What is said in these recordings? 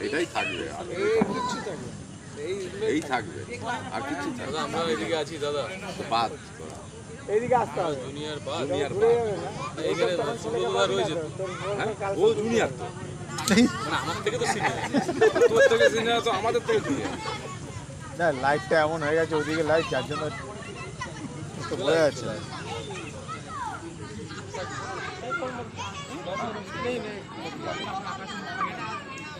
এটাই থাকবে এই থাকবে আর কিছু আমরা এদিকে আছি দাদা। বাদ। এইদিকে আসতে হবে। জুনিয়র বাদ জুনিয়র ঘুরে যাবে না? এইখানে সুব্রতদা রয়েছে। তো। হ্যাঁ? ও জুনিয়র তো। মানে আমার থেকে তো সিনিয়র তোর থেকে সিনিয়র তো আমাদের থেকে জুনিয়র না লাইটটা এমন হয়ে গেছে ওদিকে লাইট যার জন্য তো বোঝা যাচ্ছে না। একটু আগে ভিডিও কল করেছিলাম বুঝলে জানতেন না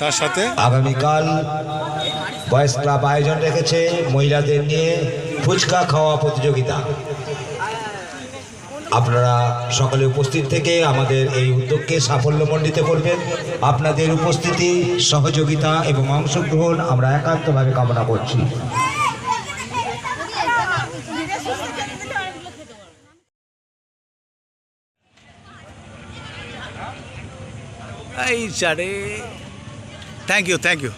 তার সাথে? আগামীকাল বয়েজ ক্লাব আয়োজন রেখেছে মহিলাদের নিয়ে ফুচকা খাওয়া প্রতিযোগিতা। আপনারা সকলে উপস্থিত থেকে আমাদের এই উদ্যোগকে সাফল্যমণ্ডিত করবেন। আপনাদের উপস্থিতি সহযোগিতা এবং অংশগ্রহণ আমরা একান্তভাবে কামনা করছি। এই থ্যাংক ইউ থ্যাংক ইউ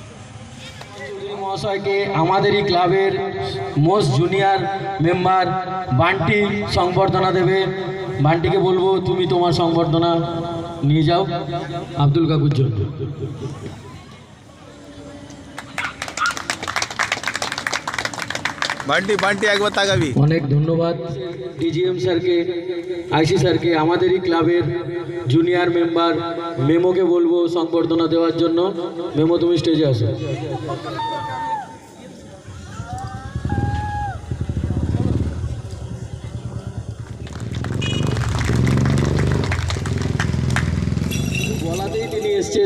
মহাশয়কে আমাদেরই ক্লাবের মোস্ট জুনিয়র মেম্বার বান্টি সংবর্ধনা দেবে। বান্টিকে বলব, তুমি তোমার সংবর্ধনা নিয়ে যাও। আব্দুল কাকুর জন্য। বান্টি বান্টি একবার তাকাবি। অনেক ধন্যবাদ। ডিজিএম স্যারকে আইসি স্যারকে আমাদেরই ক্লাবের জুনিয়র মেম্বার মেমোকে বলব সংবর্ধনা দেওয়ার জন্য। মেমো তুমি স্টেজে আসো।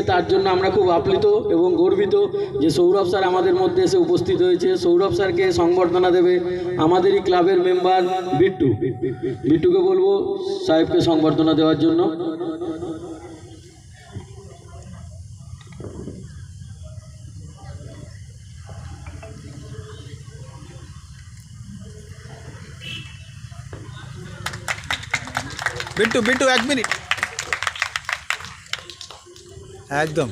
তার জন্য আমরা খুব আপ্লিত এবং গর্বিত যে সৌরভ স্যার আমাদের মধ্যে এসে উপস্থিত হয়েছে। সৌরভ স্যারকে সংবর্ধনা দেবে আমাদেরই ক্লাবের মেম্বার বিট্টু। বিট্টুকে বলব, সাহেবকে সংবর্ধনা দেওয়ার জন্য। বিট্টু বিট্টু, এক মিনিট। একদম।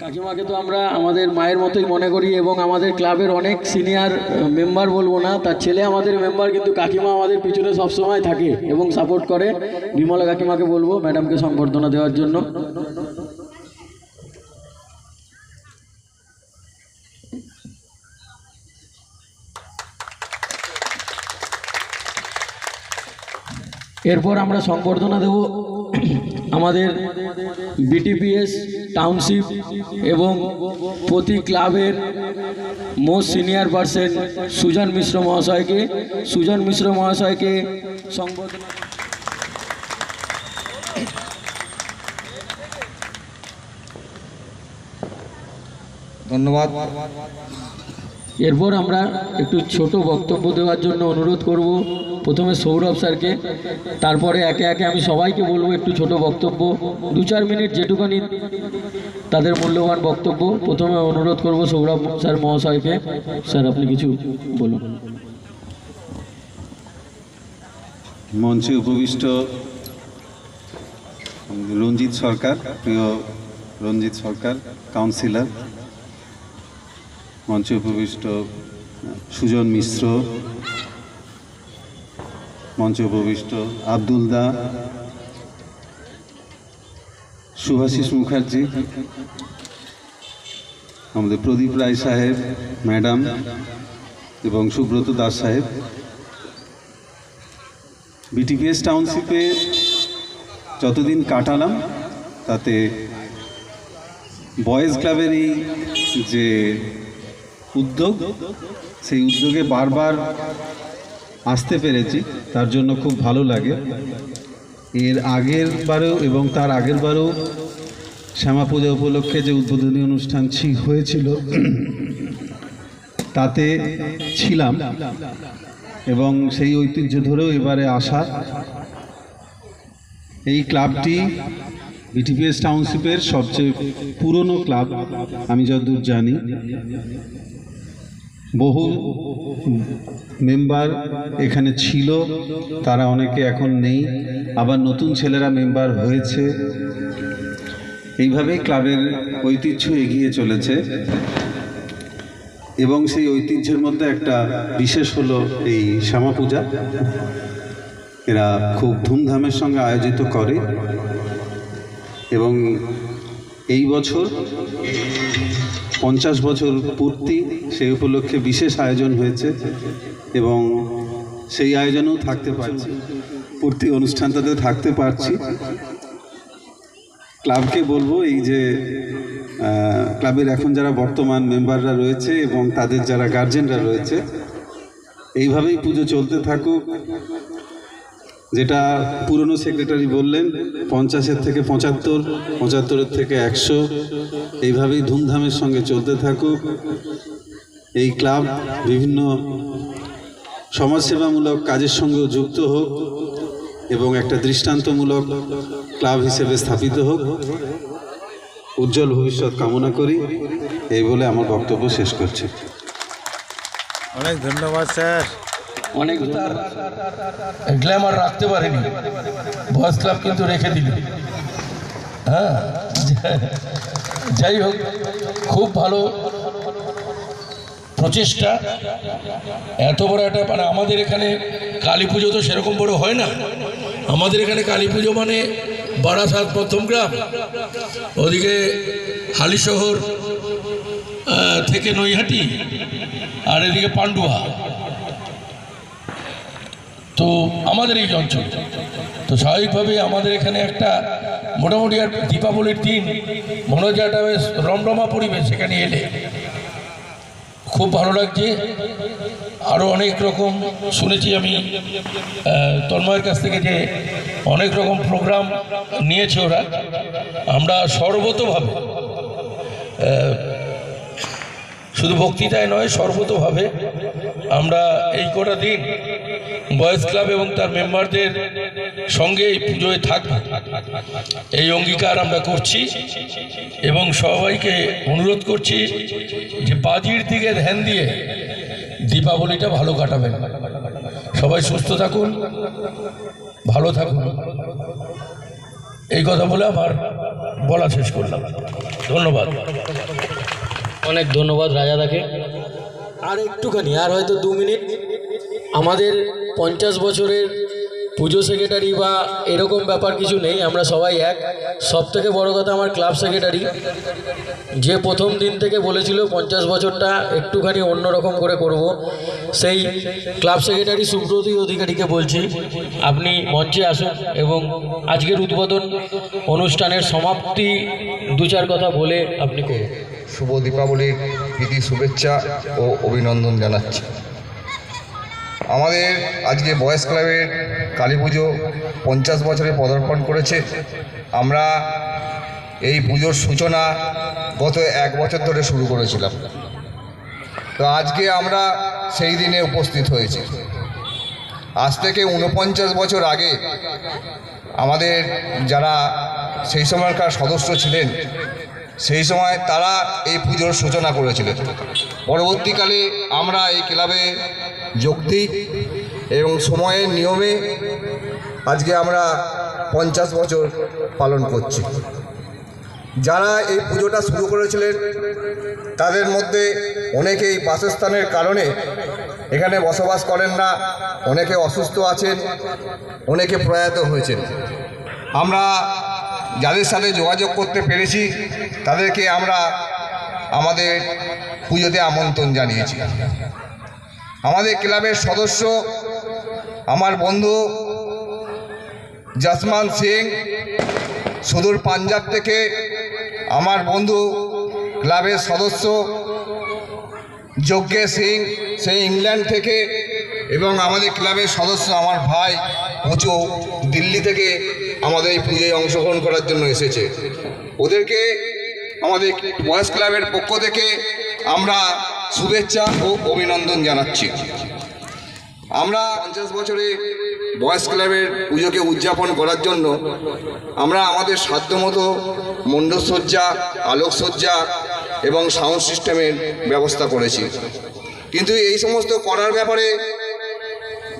কাকিমাকে তো আমরা আমাদের মায়ের মতোই মনে করি এবং আমাদের ক্লাবের অনেক সিনিয়র মেম্বার বলব না, তার ছেলে আমাদের মেম্বার কিন্তু কাকিমা আমাদের পিছনে সবসময় থাকে এবং সাপোর্ট করে। বিমলা কাকিমাকে বলব ম্যাডামকে সংবর্ধনা দেওয়ার জন্য। এরপর আমরা সংবর্ধনা দেব আমাদের বিটিপিএস টাউনশিপ এবং প্রতি ক্লাবের most senior person Sujan Mishra মহাশয়কে, সুজন মিশ্র মহাশয়কে সংবর্ধনা। ধন্যবাদ। এরপর আমরা একটু ছোট বক্তব্য দেওয়ার জন্য অনুরোধ করব। প্রথমে সৌরভ স্যারকে, তারপরে একে একে আমি সবাইকে বলব একটু ছোট বক্তব্য। দু চার মিনিট যেটুকানি তাদের মূল্যবান বক্তব্য, প্রথমে অনুরোধ করব সৌরভ স্যার মহাশয়কে। স্যার, আপনি কিছু বলুন। মঞ্চে উপবিষ্ট রঞ্জিত সরকার, প্রিয় রঞ্জিত সরকার, কাউন্সিলর মঞ্চে উপবিষ্ট সুজন মিশ্র। মঞ্চে উপবিষ্ট আব্দুল দা। সুভাষিস মুখার্জি। আমাদের প্রদীপ রায় সাহেব, ম্যাডাম এবং সুব্রত দাস সাহেব। বিটিপিএস টাউনশিপে যতদিন কাটালাম, তাতে বয়েজ ক্লাবের এই যে উদ্যোগ, সেই উদ্যোগে বারবার আসতে পেরেছি। তার জন্য খুব ভালো লাগে। এর আগের বারেও এবং তার আগের বারেও শ্যামা পূজা উপলক্ষে যে উদ্বোধনী অনুষ্ঠান হয়েছিল, তাতে ছিলাম এবং সেই ঐতিহ্য ধরেও এবারে আসা। এই ক্লাবটি বিটিপিএস টাউনশিপের সবচেয়ে পুরনো ক্লাব, আমি যতদূর জানি। বহু মেম্বার এখানে ছিল, তারা অনেকে এখন নেই। আবার নতুন ছেলেরা মেম্বার হয়েছে। এইভাবেই ক্লাবের ঐতিহ্য এগিয়ে চলেছে। এবং সেই ঐতিহ্যের মধ্যে একটা বিশেষ হলো এই শ্যামা পূজা। এরা খুব ধুমধামের সঙ্গে আয়োজিত করে। এবং এই বছর পঞ্চাশ বছর পূর্তি সেই উপলক্ষে বিশেষ আয়োজন হয়েছে এবং সেই আয়োজনেও থাকতে পারছি। পূর্তি অনুষ্ঠানটাতে থাকতে পারছি। ক্লাবকে বলব এই যে ক্লাবের এখন যারা বর্তমান মেম্বাররা রয়েছে এবং তাদের যারা গার্জেনরা রয়েছে, এইভাবেই পুজো চলতে থাকুক। যেটা পুরনো সেক্রেটারি বললেন, পঞ্চাশের থেকে পঁচাত্তর, পঁচাত্তরের থেকে একশো। এইভাবেই ধুমধামের সঙ্গে চলতে থাকুক। এই ক্লাব বিভিন্ন সমাজসেবামূলক কাজের সঙ্গেও যুক্ত হোক এবং একটা দৃষ্টান্তমূলক ক্লাব হিসেবে স্থাপিত হোক। উজ্জ্বল ভবিষ্যৎ কামনা করি। এই বলে আমার বক্তব্য শেষ করছি। অনেক ধন্যবাদ, স্যার। অনেক তার গ্ল্যামার রাখতে পারেনি। বয়স ক্লাব কিন্তু রেখে দিল। হ্যাঁ যাই হোক খুব ভালো প্রচেষ্টা। এত বড় একটা মানে আমাদের এখানে কালী পুজো তো সেরকম বড় হয় না। আমাদের এখানে কালী পুজো মানে বারাসাত প্রথম গ্রাম। ওদিকে হালিশহর থেকে নৈহাটি আর এদিকে পান্ডুয়া। তো আমাদের এই অঞ্চল তো স্বাভাবিকভাবে আমাদের এখানে একটা মোটামুটি আর দীপাবলির দিন মনে হচ্ছে একটা বেশ রমরমা পরিবেশ সেখানে এলে। খুব ভালো লাগছে। আরও অনেক রকম শুনেছি আমি তন্ময়ের কাছ থেকে যে অনেক রকম প্রোগ্রাম নিয়েছে ওরা। আমরা সর্বতভাবে শুধু বক্তৃতায় নয়, সর্বতভাবে আমরা এই কটা দিন বয়েজ ক্লাব এবং তার মেম্বারদের সঙ্গে এই পুজোয় থাকব। এই অঙ্গীকার আমরা করছি এবং সবাইকে অনুরোধ করছি যে বাজির দিকে ধ্যান দিয়ে দীপাবলিটা ভালো কাটাবেন। সবাই সুস্থ থাকুন ভালো থাকুন। এই কথা বলে আমার বলা শেষ করলাম। ধন্যবাদ। অনেক ধন্যবাদ রাজাদাকে। আর একটুখানি আর হয়তো দু মিনিট। আমাদের পঞ্চাশ বছরের পুজো সেক্রেটারি বা এরকম ব্যাপার কিছু নেই, আমরা সবাই এক। সব থেকে বড় কথা আমার ক্লাব সেক্রেটারি যে প্রথম দিন থেকে বলেছিল পঞ্চাশ বছরটা একটুখানি অন্যরকম করে করব। সেই ক্লাব সেক্রেটারি সুব্রতী অধিকারীকে বলছি, আপনি মঞ্চে আসুন এবং আজকের উদ্বোধন অনুষ্ঠানের সমাপ্তি দু চার কথা বলে আপনি করুন। শুভ দীপাবলির প্রীতি শুভেচ্ছা ও অভিনন্দন জানাচ্ছি। আমাদের আজকে বয়েজ ক্লাবের কালী পুজো পঞ্চাশ বছরে পদার্পণ করেছে। আমরা এই পুজোর সূচনা গত এক বছর ধরে শুরু করেছিলাম। তো আজকে আমরা সেই দিনে উপস্থিত হয়েছি। আজ থেকে উনপঞ্চাশ বছর আগে আমাদের যারা সেই সময়কার সদস্য ছিলেন, সেই সময় তারা এই পুজোর সূচনা করেছিলেন। পরবর্তীকালে আমরা এই ক্লাবে দিই এবং সময়ের নিয়মে আজকে আমরা পঞ্চাশ বছর পালন করছি। যারা এই পুজোটা শুরু করেছিলেন, তাদের মধ্যে অনেকেই বাসস্থানের কারণে এখানে বসবাস করেন না, অনেকে অসুস্থ আছেন, অনেকে প্রয়াত হয়েছেন। আমরা যাদের সাথে যোগাযোগ করতে পেরেছি, তাদেরকে আমরা আমাদের পুজোতে আমন্ত্রণ জানিয়েছি। আমাদের ক্লাবের সদস্য, আমার বন্ধু জাসমান সিং, সুদূর পাঞ্জাব থেকে আমার বন্ধু ক্লাবের সদস্য যজ্ঞে সিং, সেই ইংল্যান্ড থেকে এবং আমাদের ক্লাবের সদস্য আমার ভাই পুচু দিল্লি থেকে আমাদের এই পুজোয় অংশগ্রহণ করার জন্য এসেছে। ওদেরকে আমাদের বয়স ক্লাবের পক্ষ থেকে আমরা শুভেচ্ছা ও অভিনন্দন জানাচ্ছি। আমরা পঞ্চাশ বছরে বয়স ক্লাবের পুজোকে উদযাপন করার জন্য আমরা আমাদের সাধ্যমতো মণ্ডপসজ্জা, আলোকসজ্জা এবং সাউন্ড সিস্টেমের ব্যবস্থা করেছি। কিন্তু এই সমস্ত করার ব্যাপারে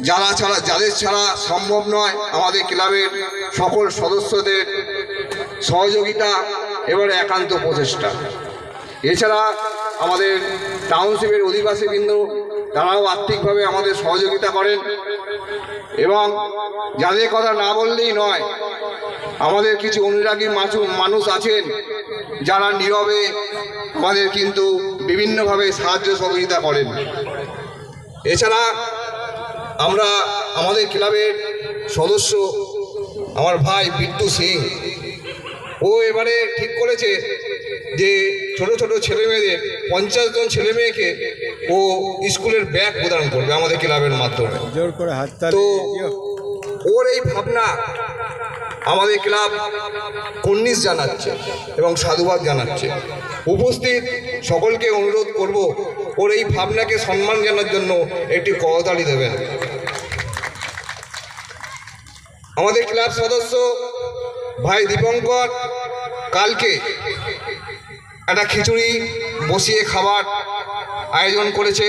যারা ছাড়া যাদের ছাড়া সম্ভব নয়, আমাদের ক্লাবের সকল সদস্যদের সহযোগিতা এবার একান্ত প্রচেষ্টা। এছাড়া আমাদের টাউনশিপের অধিবাসী অধিবাসীবৃন্দ তারাও আর্থিকভাবে আমাদের সহযোগিতা করেন। এবং যাদের কথা না বললেই নয়, আমাদের কিছু অনুরাগী মানুষ আছেন, যারা নীরবে আমাদের কিন্তু বিভিন্নভাবে সাহায্য সহযোগিতা করেন। এছাড়া আমরা আমাদের ক্লাবের সদস্য আমার ভাই বিট্টু সিং, ও এবারে ঠিক করেছে যে ছোট ছোট ছেলে মেয়েদের পঞ্চাশ জন ছেলে মেয়েকে ও স্কুলের ব্যাগ প্রদান করবে আমাদের ক্লাবের মাধ্যমে। জোর করে তো ওর এই ভাবনা আমাদের ক্লাব কর্নিশ জানাচ্ছে এবং সাধুবাদ জানাচ্ছে। উপস্থিত সকলকে অনুরোধ করব ওর এই ভাবনাকে সম্মান জানার জন্য একটি করতালি দেবেন। আমাদের ক্লাব সদস্য ভাই দীপঙ্কর কালকে একটা খিচুড়ি বসিয়ে খাবার আয়োজন করেছে।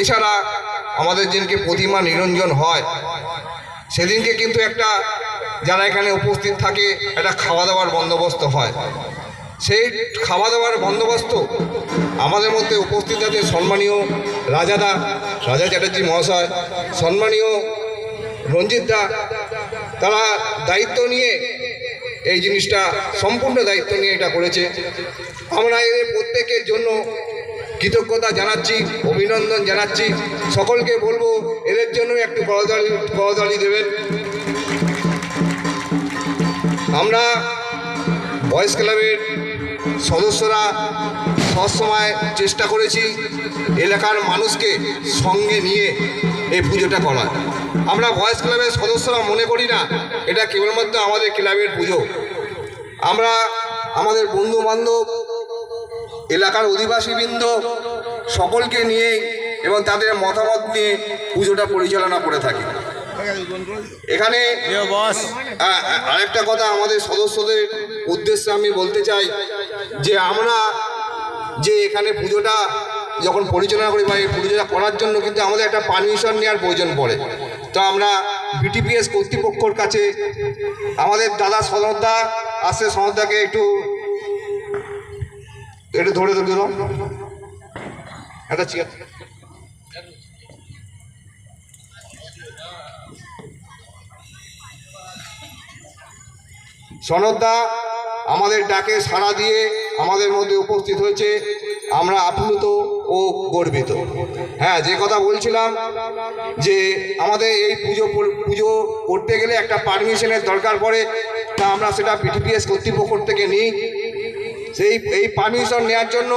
এছাড়া আমাদের যেদিনকে প্রতিমা নিরঞ্জন হয়, সেদিনকে কিন্তু একটা যারা এখানে উপস্থিত থাকে, একটা খাওয়া দাওয়ার বন্দোবস্ত হয়। সেই খাওয়া দাওয়ার বন্দোবস্ত আমাদের মধ্যে উপস্থিত আছে সম্মানীয় রাজাদা, রাজা চ্যাটার্জি মহাশয়, সম্মানীয় রঞ্জিত দা। তারা দায়িত্ব নিয়ে এই জিনিসটা সম্পূর্ণ দায়িত্ব নিয়ে এটা করেছে। আমরা এদের প্রত্যেকের জন্য কৃতজ্ঞতা জানাচ্ছি, অভিনন্দন জানাচ্ছি। সকলকে বলব, এদের জন্য একটু করতালি করতালি দেবেন। আমরা বয়েস ক্লাবের সদস্যরা সবসময় চেষ্টা করেছি এলাকার মানুষকে সঙ্গে নিয়ে এই পুজোটা করার। আমরা ভয়েস ক্লাবের সদস্যরা মনে করি না, এটা কেবলমাত্র আমাদের ক্লাবের পুজো। আমরা আমাদের বন্ধু বান্ধব এলাকার অধিবাসীবৃন্দ সকলকে নিয়ে এবং তাদের মতামত নিয়ে পুজোটা পরিচালনা করে থাকি। এখানে আরেকটা কথা আমাদের সদস্যদের উদ্দেশ্যে আমি বলতে চাই যে আমরা যে এখানে পুজোটা যখন পরিচালনা করি বা এই পুজোটা করার জন্য কিন্তু আমাদের একটা পারমিশন নেওয়ার প্রয়োজন পড়ে। তো আমরা বিটিপিএস কর্তৃপক্ষর কাছে, আমাদের দাদা সনদদা আসছে সনদদাকে একটু একটু ধরে ধরে দিল একটা চেয়ার সনদদা আমাদের ডাকে সাড়া দিয়ে আমাদের মধ্যে উপস্থিত হয়েছে আমরা আপ্লুত ও গর্বিত। হ্যাঁ যে কথা বলছিলাম যে আমাদের এই পুজো পুজো করতে গেলে একটা পারমিশনের দরকার পড়ে, তা আমরা সেটা পিটিপিএস কর্তৃপক্ষ থেকে নিই। সেই, এই পারমিশন নেওয়ার জন্য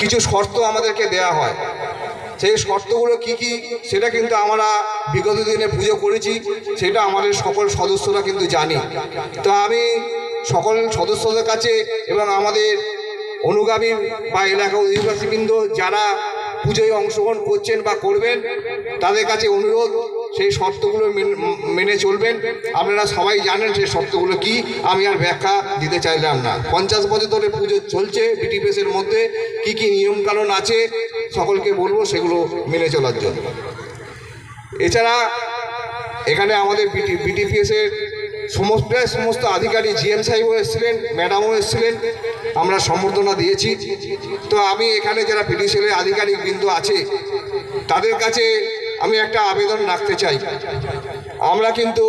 কিছু শর্ত আমাদেরকে দেয়া হয়। সেই শর্তগুলো কি কি সেটা কিন্তু আমরা বিগত দিনে পুজো করেছি, সেটা আমাদের সকল সদস্যরা কিন্তু জানি। তো আমি সকল সদস্যদের কাছে এবং আমাদের অনুগামী বা এলাকা অধিবাসীবৃন্দ যারা পুজোয় অংশগ্রহণ করছেন বা করবেন, তাদের কাছে অনুরোধ, সেই শর্তগুলো মেন- চলবেন। আপনারা সবাই জানেন সেই শর্তগুলো কি। আমি আর ব্যাখ্যা দিতে চাইলাম না। পঞ্চাশ বছর ধরে পুজো চলছে বিটিপিএসের মধ্যে। কি কি নিয়মকানুন আছে সকলকে বলব সেগুলো মেনে চলার জন্য। এছাড়া এখানে আমাদের বিটি বিটিপিএসের সমস্ত সমস্ত আধিকারিক জিএম সাহেবও এসেছিলেন, ম্যাডামও এসেছিলেন, আমরা সম্বর্ধনা দিয়েছি। তো আমি এখানে যারা পিটিসিএলের আধিকারিক বিন্দু আছে, তাদের কাছে আমি একটা আবেদন রাখতে চাই। আমরা কিন্তু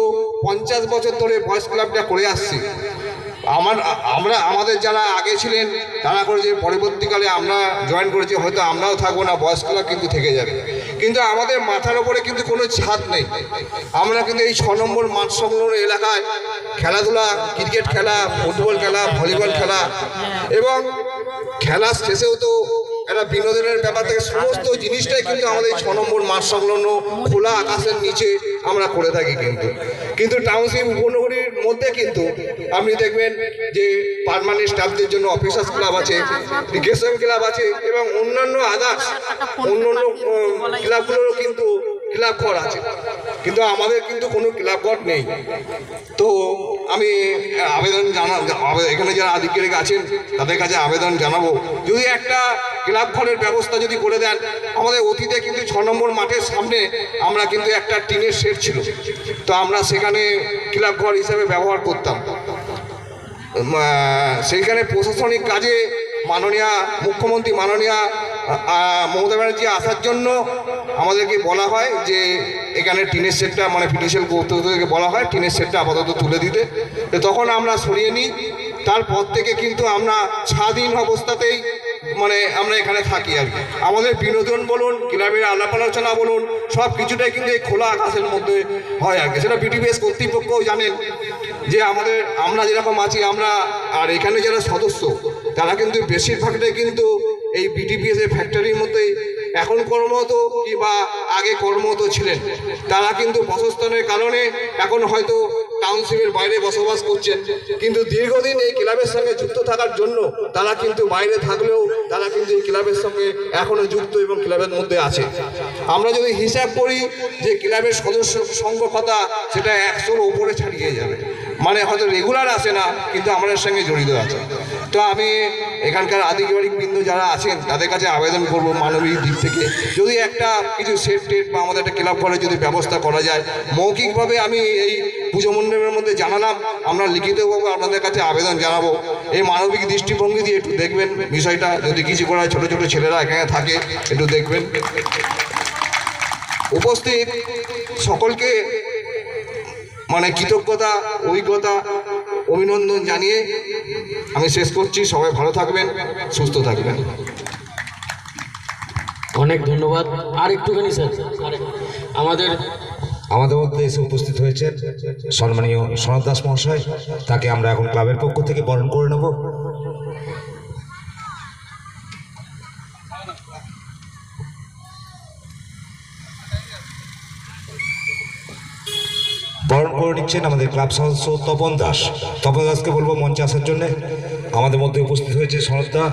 পঞ্চাশ বছর ধরে ভয়েস ক্লাবটা করে আসছি। আমার, আমরা, আমাদের যারা আগে ছিলেন, তারা করেছে, পরবর্তীকালে আমরা জয়েন করেছি, হয়তো আমরাও থাকব না বয়স ক্লাব কিন্তু থেকে যাবে। কিন্তু আমাদের মাথার ওপরে কিন্তু কোনো ছাদ নেই। আমরা কিন্তু এই ছ নম্বর মাঠ সংলগ্ন এলাকায় খেলাধুলা, ক্রিকেট খেলা, ফুটবল খেলা, ভলিবল খেলা এবং খেলা শেষেও তো একটা বিনোদনের ব্যাপার থেকে সমস্ত জিনিসটাই কিন্তু আমাদের ছ নম্বর মাঠ সংলগ্ন খোলা আকাশের নিচে আমরা করে থাকি কিন্তু। কিন্তু টাউনশিপ উপনগরীর মধ্যে কিন্তু আপনি দেখবেন যে পারমানেন্ট স্টাফদের জন্য অফিসার্স ক্লাব আছে গেসম ক্লাব আছে এবং অন্যান্য আদার্স অন্যান্য ক্লাবগুলোরও কিন্তু ক্লাব ঘর আছে। কিন্তু আমাদের কিন্তু কোনো ক্লাব ঘর নেই। তো আমি আবেদন জানা এখানে যারা আধিকারিক আছেন, তাদের কাছে আবেদন জানাব। যদি একটা ক্লাব ঘরের ব্যবস্থা যদি করে দেন, আমাদের অতীতে কিন্তু ছ নম্বর মাঠের সামনে আমরা কিন্তু একটা টিনের শেড ছিল। তো আমরা সেখানে ক্লাব ঘর হিসেবে ব্যবহার করতাম। সেইখানে প্রশাসনিক কাজে মাননীয় মুখ্যমন্ত্রী, মাননীয় মমতা ব্যানার্জি আসার জন্য আমাদেরকে বলা হয় যে এখানে টিনের সেটটা মানে পিটিশন করতে থেকে বলা হয় টিনের সেটটা আপাতত তুলে দিতে। তো তখন আমরা সরিয়ে নিই। তারপর থেকে কিন্তু আমরা স্বাধীন অবস্থাতেই মানে আমরা এখানে থাকি আর কি। আমাদের বিনোদন বলুন, ক্লাবের আলাপ আলোচনা বলুন, সব কিছুটাই কিন্তু এই খোলা আকাশের মধ্যে হয় আর কি। সেটা বিটিপিএস কর্তৃপক্ষও জানেন যে আমাদের, আমরা যেরকম আছি, আমরা, আর এখানে যারা সদস্য তারা কিন্তু বেশিরভাগটাই কিন্তু এই বিটিপিএস এর ফ্যাক্টরির মধ্যেই এখন কর্মরত কিংবা আগে কর্মরত ছিলেন। তারা কিন্তু বাসস্থানের কারণে এখন হয়তো টাউনশিপের বাইরে বসবাস করছেন। কিন্তু দীর্ঘদিন এই ক্লাবের সঙ্গে যুক্ত থাকার জন্য তারা কিন্তু বাইরে থাকলেও তারা কিন্তু এই ক্লাবের সঙ্গে এখনও যুক্ত এবং ক্লাবের মধ্যে আছে। আমরা যদি হিসাব করি যে ক্লাবের সদস্য সংখ্যকতা সেটা একশোর উপরে ছাড়িয়ে যাবে। মানে হয়তো রেগুলার আসে না, কিন্তু আমাদের সঙ্গে জড়িত আছে। তো আমি এখানকার আধিকারিক বিন্দু যারা আছেন, তাদের কাছে আবেদন করব মানবিক দিক থেকে। যদি একটা কিছু সেফ টেট বা আমাদের একটা ক্লাব ঘরে যদি ব্যবস্থা করা যায়, মৌখিকভাবে আমি এই পুজো মণ্ডপের মধ্যে জানালাম, আমরা লিখিতভাবে আপনাদের কাছে আবেদন জানাব। এই মানবিক দৃষ্টিভঙ্গি দিয়ে একটু দেখবেন বিষয়টা, যদি কিছু করা ছোট ছোট ছেলেরা এখানে থাকে, একটু দেখবেন। উপস্থিত সকলকে মানে কৃতজ্ঞতা, অভিজ্ঞতা, অভিনন্দন জানিয়ে আমি শেষ করছি সবাই ভালো থাকবেন সুস্থ থাকবেন। অনেক ধন্যবাদ। আর একটুখানি স্যার। আমাদের আমাদের মধ্যে এসে উপস্থিত হয়েছে সম্মানীয় সনদ দাস মহাশয় তাকে আমরা এখন ক্লাবের পক্ষ থেকে বরণ করে নেব। বরণ করে নিচ্ছেন আমাদের ক্লাব সদস্য তপন দাস। তপন দাসকে বলব মঞ্চে আসার জন্য। আমাদের মধ্যে উপস্থিত হয়েছে সনদদা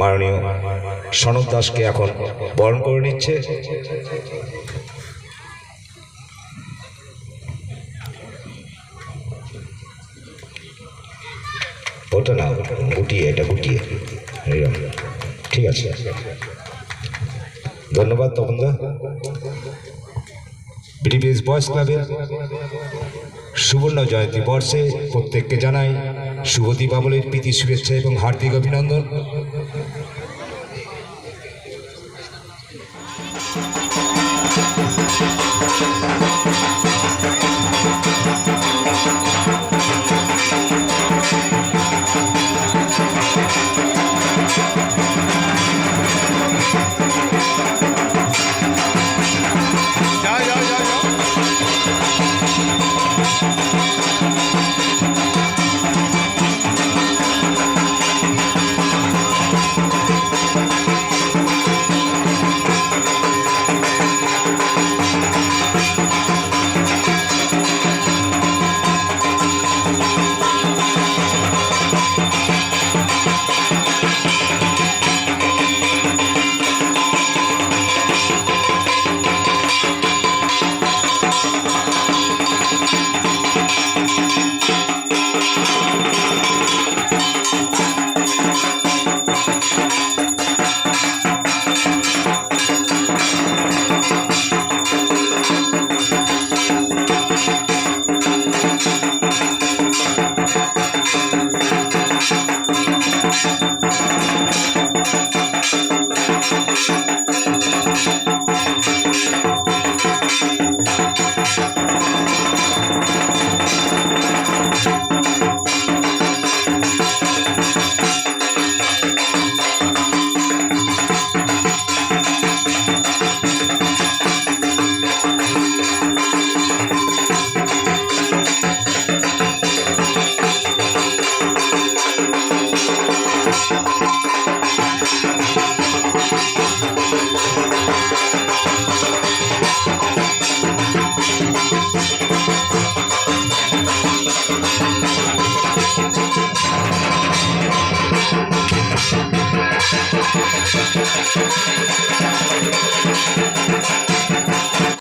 মাননীয় সনদ দাসকে এখন বরণ করে নিচ্ছে। ওটা না গুটিয়ে, এটা গুটিয়ে। ঠিক আছে। ধন্যবাদ তপনদা ব্রিটিশ বয়স ক্লাবের সুবর্ণ জয়ন্তী বর্ষে প্রত্যেককে জানাই শুভ দীপাবলির প্রীতি, শুভেচ্ছা এবং হার্দিক অভিনন্দন।